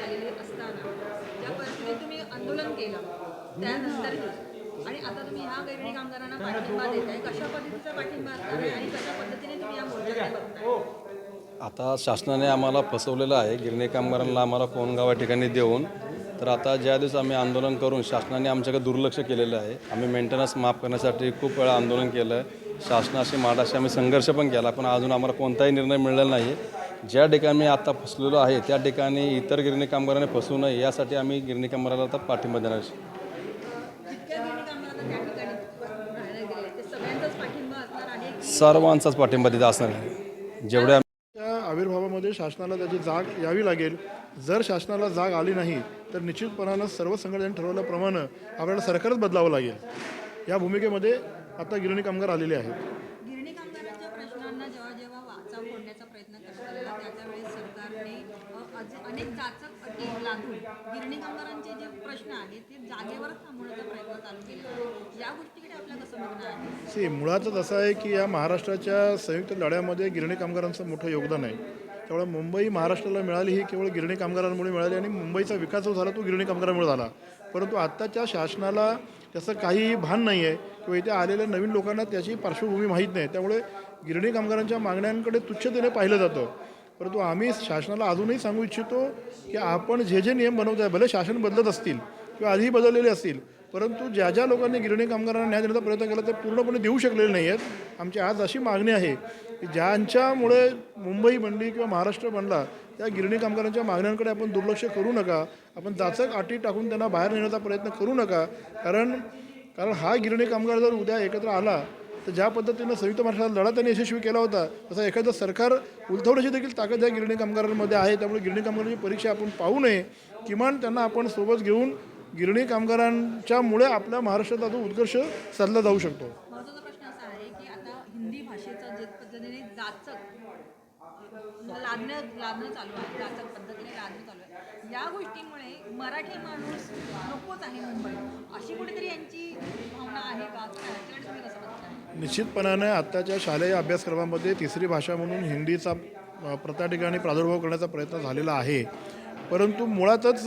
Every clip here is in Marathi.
ज्या परिस्थितीत तुम्ही आंदोलन केलं त्यानंतर आणि आता तुम्ही ह्या गिरणी कामगारांना पाठिंबा देताय. कशा पद्धतीचा पाठिंबा असणार आहे आणि कशा पद्धतीने तुम्ही या मोर्चाकडे बघताय? आता शासनाने आम्हाला फसवलेलं आहे. गिरणी कामगारांना आम्हाला कोणगाव या ठिकाणी देऊन. तर आता ज्या दिवस आम्ही आंदोलन करून शासनाने आमच्याकडे दुर्लक्ष केलेलं आहे आम्ही मेंटेनन्स माफ करण्यासाठी खूप वेळा आंदोलन केलं. शासनाशी माडाशी आम्ही संघर्ष पण केला पण अजून आम्हाला कोणताही निर्णय मिळालेला नाही. ज्या ठिकाणी मी आता फसलेलो आहे त्या ठिकाणी इतर गिरणी कामगारांनी फसवू नये यासाठी आम्ही गिरणी कामगाराला आता पाठिंबा देणार आहे. सर्वांचाच पाठिंबा तिथे असणार आहे. जेवढे त्या आविर्भावामध्ये शासनाला त्याची जाग यावी लागेल. जर शासनाला जाग आली नाही तर निश्चितपणानं सर्व संघटनांनी ठरवल्याप्रमाणे आपल्याला सरकारच बदलावं लागेल. या भूमिकेमध्ये आता गिरणी कामगार आलेले आहेत. करण्यात वेळेस सरकारने अज- अनेक जाचक अटी लादून गिरणी कामगारांचे जे प्रश्न आहेत ते जागेवर थांबवण्याचा प्रयत्न चालू केला. या गोष्टीकडे आपल्या कसं बघणं आहे? सी मुळातच असं आहे की या महाराष्ट्राच्या संयुक्त लढ्यामध्ये गिरणी कामगारांचं मोठं योगदान आहे. त्यामुळे मुंबई महाराष्ट्राला मिळाली ही केवळ गिरणी कामगारांमुळे मिळाली आणि मुंबईचा विकास जो झाला तो गिरणी कामगारांमुळे झाला. परंतु आत्ताच्या शासनाला त्याचं काहीही भान नाही आहे किंवा इथे आलेल्या नवीन लोकांना त्याची पार्श्वभूमी माहीत नाही. त्यामुळे गिरणी कामगारांच्या मागण्यांकडे तुच्छतेने पाहिलं जातं. परंतु आम्ही शासनाला अजूनही सांगू इच्छितो की आपण जे जे नियम बनवत आहे भले शासन बदलत असतील किंवा आधीही बदललेले असतील परंतु ज्या ज्या लोकांनी गिरणी कामगारांना न्याय देण्याचा प्रयत्न केला ते पूर्णपणे देऊ शकलेले नाही आहेत आमची आज अशी मागणी आहे की ज्यांच्यामुळे मुंबई बनली किंवा महाराष्ट्र बनला त्या गिरणी कामगारांच्या मागण्यांकडे आपण दुर्लक्ष करू नका. आपण जाचक अटी टाकून त्यांना बाहेर नेण्याचा प्रयत्न करू नका. कारण कारण हा गिरणी कामगार जर उद्या एकत्र आला तर ज्या पद्धतीनं संयुक्त महाराष्ट्राचा लढा त्यांनी यशस्वी केला होता तसा एखादं सरकार उलथवण्याची देखील ताकद या गिरणी कामगारांमध्ये आहे. त्यामुळे गिरणी कामगारांची परीक्षा आपण पाहू नये. किमान त्यांना आपण सोबत घेऊन गिरणी कामगारांच्यामुळे आपल्या महाराष्ट्राचा जो उत्कर्ष साधला जाऊ शकतो. आहे जाचक म्हणजे लादणं लादणं चालू आहे चालू चालू आहे. या गोष्टीमुळे मराठी माणूस नकोच आहे मुंबईत. अशी कुठेतरी यांची भावना आहे का? तुम्ही कसं निश्चितपणाने आत्ताच्या शालेय अभ्यासक्रमामध्ये तिसरी भाषा म्हणून हिंदीचा प्रत्या ठिकाणी प्रादुर्भाव करण्याचा प्रयत्न झालेला आहे. परंतु मुळातच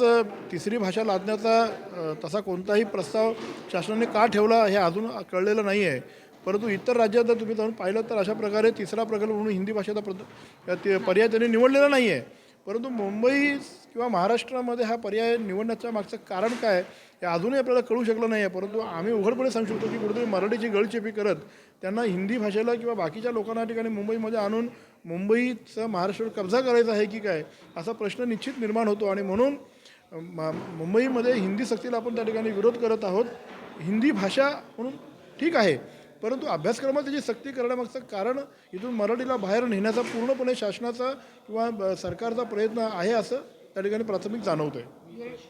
तिसरी भाषा लादण्याचा तसा कोणताही प्रस्ताव शासनाने का ठेवला हे अजून कळलेलं नाही आहे परंतु इतर राज्यात जर तुम्ही जाऊन पाहिलं तर अशा प्रकारे तिसरा प्रकल्प म्हणून हिंदी भाषेचा प्र पर्याय त्यांनी निवडलेला नाही आहे परंतु मुंबई किंवा महाराष्ट्रामध्ये हा पर्याय निवडण्याच्या मागचं कारण काय? हे अजूनही आपल्याला कळू शकलं नाही आहे परंतु आम्ही उघडपणे सांगू शकतो की कुठेतरी मराठीची गळचेपी करत त्यांना हिंदी भाषेला किंवा बाकीच्या लोकांना ठिकाणी मुंबईमध्ये आणून मुंबईचा महाराष्ट्रावर कब्जा करायचा आहे की काय? असा प्रश्न निश्चित निर्माण होतो. आणि म्हणून मुंबईमध्ये हिंदी सक्तीला आपण त्या ठिकाणी विरोध करत आहोत. हिंदी भाषा म्हणून ठीक आहे. परंतु अभ्यासक्रमात त्याची सक्ती करण्यामागचं कारण इथून मराठीला बाहेर नेण्याचा पूर्णपणे शासनाचा किंवा सरकारचा प्रयत्न आहे असं त्या ठिकाणी प्राथमिक जाणवतं आहे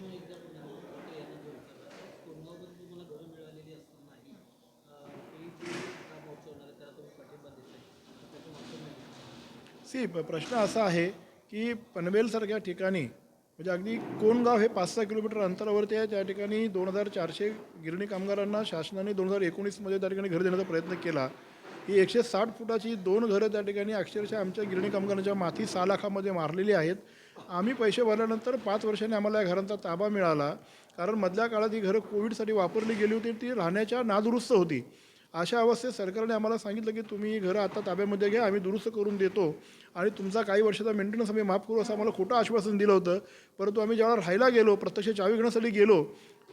सी प्रश्न असा आहे की पनवेलसारख्या ठिकाणी म्हणजे अगदी कोणगाव हे पाच सहा किलोमीटर अंतरावरती आहे. त्या ठिकाणी दोन हजार चारशे गिरणी कामगारांना शासनाने दोन हजार एकोणीसमध्ये त्या ठिकाणी घर देण्याचा प्रयत्न केला. ही एकशे साठ फुटाची दोन घरं त्या ठिकाणी अक्षरशः आमच्या गिरणी कामगारांच्या माथी सहा लाखामध्ये मारलेली आहेत. आम्ही पैसे भरल्यानंतर पाच वर्षांनी आम्हाला या घरांचा ताबा मिळाला. कारण मधल्या काळात ही घरं कोविडसाठी वापरली गेली होती ती राहण्याच्या नादुरुस्त होती. अशा अवस्थेत सरकारने आम्हाला सांगितलं की तुम्ही घरं आता ताब्यामध्ये घ्या आम्ही दुरुस्त करून देतो. आणि तुमचा काही वर्षाचा मेंटेनन्स आम्ही माफ करू असं आम्हाला खोटं आश्वासन दिलं होतं. परंतु आम्ही ज्यावेळेला राहायला गेलो प्रत्यक्ष चावी घेण्यासाठी गेलो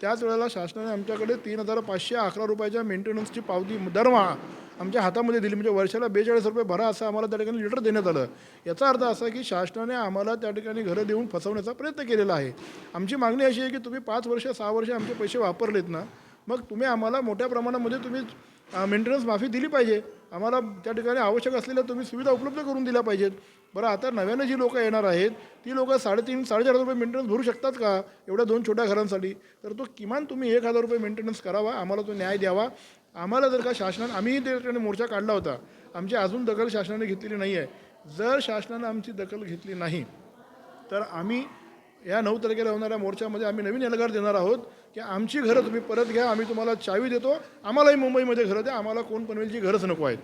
त्याच वेळेला शासनाने आमच्याकडे तीन हजार पाचशे अकरा रुपयाच्या मेंटेनन्सची पावती दरमहा आमच्या हातामध्ये दिली. म्हणजे वर्षाला बेचाळीस रुपये भरा असं आम्हाला त्या ठिकाणी लेटर देण्यात आलं. याचा अर्थ असा की शासनाने आम्हाला त्या ठिकाणी घरं देऊन फसवण्याचा प्रयत्न केलेला आहे. आमची मागणी अशी आहे की तुम्ही पाच वर्ष सहा वर्ष आमचे पैसे वापरलेत ना मग तुम्ही आम्हाला मोठ्या प्रमाणामध्ये तुम्ही मेंटेनन्स माफी दिली पाहिजे. आम्हाला त्या ठिकाणी आवश्यक असलेल्या तुम्ही सुविधा उपलब्ध करून दिल्या पाहिजेत. बरं आता नव्यानं जी लोकं येणार आहेत ती लोकं साडेतीन साडेचार हजार रुपये मेंटेनन्स भरू शकतात का? एवढ्या दोन छोट्या घरांसाठी. तर तो किमान तुम्ही एक हजार रुपये मेंटेनन्स करावा आम्हाला तो न्याय द्यावा. आम्हाला जर का शासनानं आम्हीही त्या ठिकाणी मोर्चा काढला होता. आमची अजून दखल शासनाने घेतलेली नाही आहे जर शासनानं आमची दखल घेतली नाही तर आम्ही या नऊ तारखेला होणाऱ्या मोर्चामध्ये आम्ही नवीन एल्गार देणार आहोत की आमची घरं तुम्ही परत घ्या आम्ही तुम्हाला चावी देतो. आम्हालाही मुंबईमध्ये घरं द्या आम्हाला कोण पनवेलची घरंच नको आहेत.